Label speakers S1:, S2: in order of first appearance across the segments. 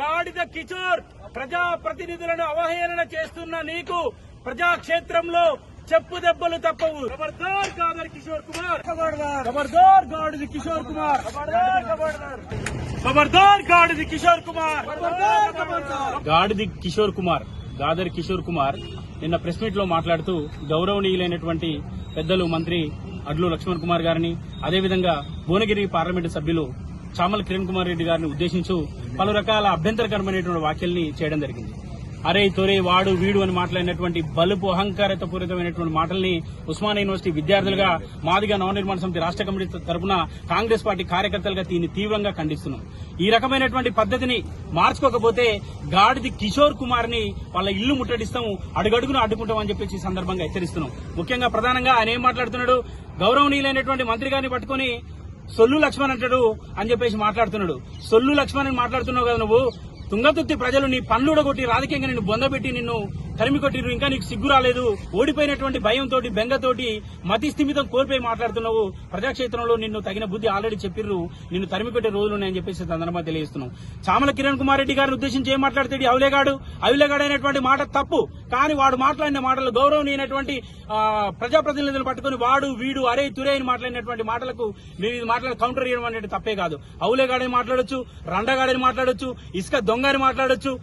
S1: గాడిద కిషోర్ ప్రజా ప్రతినిధులను అవహేళన చేస్తున్న నీకు ప్రజాక్షేత్రంలో చెప్పు దెబ్బలు తప్పవు. ఖబర్దార్ గాదర్ కిషోర్ కుమార్. ఖబర్దార్ గాడిది కిషోర్ కుమార్. ఖబర్దార్ గాడిది కిషోర్ కుమార్. గాడిది కిషోర్ కుమార్ గాదర్ కిషోర్ కుమార్ నిన్న ప్రెస్ మీట్లో మాట్లాడుతూ గౌరవనీయులైనటువంటి పెద్దలు మంత్రి అడ్లు లక్ష్మణ్ కుమార్ గారిని అదేవిధంగా భువనగిరి పార్లమెంటు సభ్యులు చామల కిరణ్ కుమార్ రెడ్డి గారిని ఉద్దేశించు పలు రకాల అభ్యంతరకరమైనటువంటి వ్యాఖ్యల్ని చేయడం జరిగింది. అరే తొరే వాడు వీడు అని మాట్లాడినటువంటి బలుపు అహంకారత పూరితమైనటువంటి మాటల్ని ఉస్మాన్ యూనివర్సిటీ విద్యార్థులుగా మాదిగా నవనిర్మాణ సమితి రాష్ట్ర కమిటీ తరపున కాంగ్రెస్ పార్టీ కార్యకర్తలుగా దీన్ని తీవ్రంగా ఖండిస్తున్నాం. ఈ రకమైనటువంటి పద్ధతిని మార్చుకోకపోతే గాడిది కిషోర్ కుమార్ని వాళ్ళ ఇల్లు ముట్టడిస్తాము అడుగడుగును అడ్డుకుంటామని చెప్పేసి సందర్భంగా హెచ్చరిస్తున్నాం. ముఖ్యంగా ప్రధానంగా ఆయన ఏం మాట్లాడుతున్నాడు? గౌరవనీయులైనటువంటి మంత్రి గారిని పట్టుకొని సొల్లు లక్ష్మణ్ అంటాడు అని చెప్పేసి మాట్లాడుతున్నాడు. సొల్లు లక్ష్మణ్ అని మాట్లాడుతున్నావు కదా నువ్వు. తుంగతుర్తి ప్రజలు నీ పనులుడగొట్టి కొట్టి రాజకీయంగా నిన్ను బొందబెట్టి నిన్ను తరిమి కొట్టిరు ఇంకా నీకు సిగ్గు రాలేదు. ఓడిపోయినటువంటి భయంతో బెంగతోటి మతి స్థిమితం కోల్పోయి మాట్లాడుతున్నావు. ప్రజాక్షేత్రంలో నిన్ను తగిన బుద్ధి ఆల్రెడీ చెప్పిర్రు. నిన్ను తరిమి కొట్టే రోజులు ఉన్నాయని చెప్పేసి సందర్భంగా తెలియజేస్తున్నాం. చామల కిరణ్ కుమార్ రెడ్డి గారిని ఉద్దేశించి ఏం మాట్లాడతాడు అవులేగాడు? అవులేగాడు అయినటువంటి మాట తప్పు. కానీ వాడు మాట్లాడిన మాటలు గౌరవనీయనటువంటి ప్రజాప్రతినిధులు పట్టుకొని వాడు వీడు అరే తురే అని మాట్లాడినటువంటి మాటలకు మేము ఇది మాట్లాడి కౌంటర్ చేయడం అనేది తప్పే కాదు. అవులేగాడని మాట్లాడొచ్చు రండగాడని మాట్లాడొచ్చు ఇసుక దొంగ అని మాట్లాడొచ్చు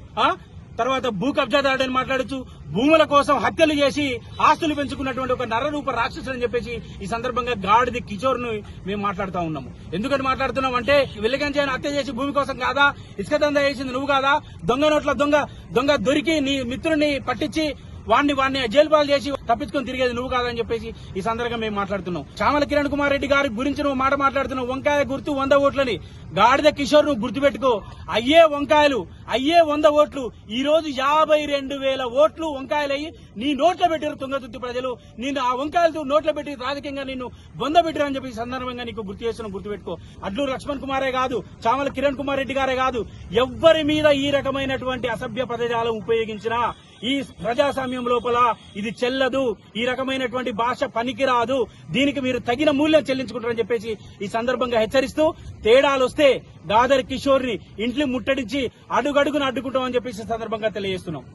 S1: తర్వాత భూ కబ్జాదారుడని మాట్లాడొచ్చు భూముల కోసం హత్యలు చేసి ఆస్తులు పెంచుకున్నటువంటి ఒక నరరూప రాక్షసుడు అని చెప్పేసి ఈ సందర్భంగా గాడిది కిచోర్ను మేము మాట్లాడుతూ ఉన్నాము. ఎందుకని మాట్లాడుతున్నాం అంటే వెల్లిగంజాయని హత్య చేసి భూమి కోసం కాదా? ఇసుక దందా చేసింది నువ్వు కాదా? దొంగ నోట్ల దొంగ దొంగ దొరికి నీ మిత్రుడిని పట్టించి వాడిని వాడిని జైలు పాలు చేసి తప్పించుకొని తిరిగేది నువ్వు కాదని చెప్పేసి ఈ సందర్భంగా మేము మాట్లాడుతున్నాం. చామల కిరణ్ కుమార్ రెడ్డి గారి గురించి నువ్వు మాట మాట్లాడుతున్నావు. వంకాయ గుర్తు వంద ఓట్లని. గాడిద కిషోర్ నువ్వు గుర్తుపెట్టుకో. అయ్యే వంకాయలు అయ్యే వంద ఓట్లు. ఈ రోజు యాభై రెండు వేల ఓట్లు వంకాయలయ్యి నీ నోట్లో పెట్టారు తుంగతుర్తి ప్రజలు. నిన్ను ఆ వంకాయలతో నోట్లో పెట్టి రాజకీయంగా నిన్ను బొంద పెట్టారని అని చెప్పి సందర్భంగా నీకు గుర్తు చేస్తున్నావు గుర్తుపెట్టుకో. అడ్లూరు లక్ష్మణ్ కుమారే కాదు చామల కిరణ్ కుమార్ రెడ్డి గారే కాదు. ఎవ్వరి మీద ఈ రకమైనటువంటి అసభ్య పదజాలం ఉపయోగించినా ఈ ప్రజాస్వామ్యం లోపల ఇది చెల్లదు ఈ రకమైనటువంటి భాష పనికిరాదు దీనికి మీరు తగిన మూల్యం చెల్లించుకుంటారని చెప్పేసి ఈ సందర్భంగా హెచ్చరిస్తూ తేడాలు వస్తే దాదర్ కిషోర్ని ఇంట్లో ముట్టడించి అడుగడుగున అడ్డుకుంటామని చెప్పేసి సందర్భంగా తెలియజేస్తున్నాం.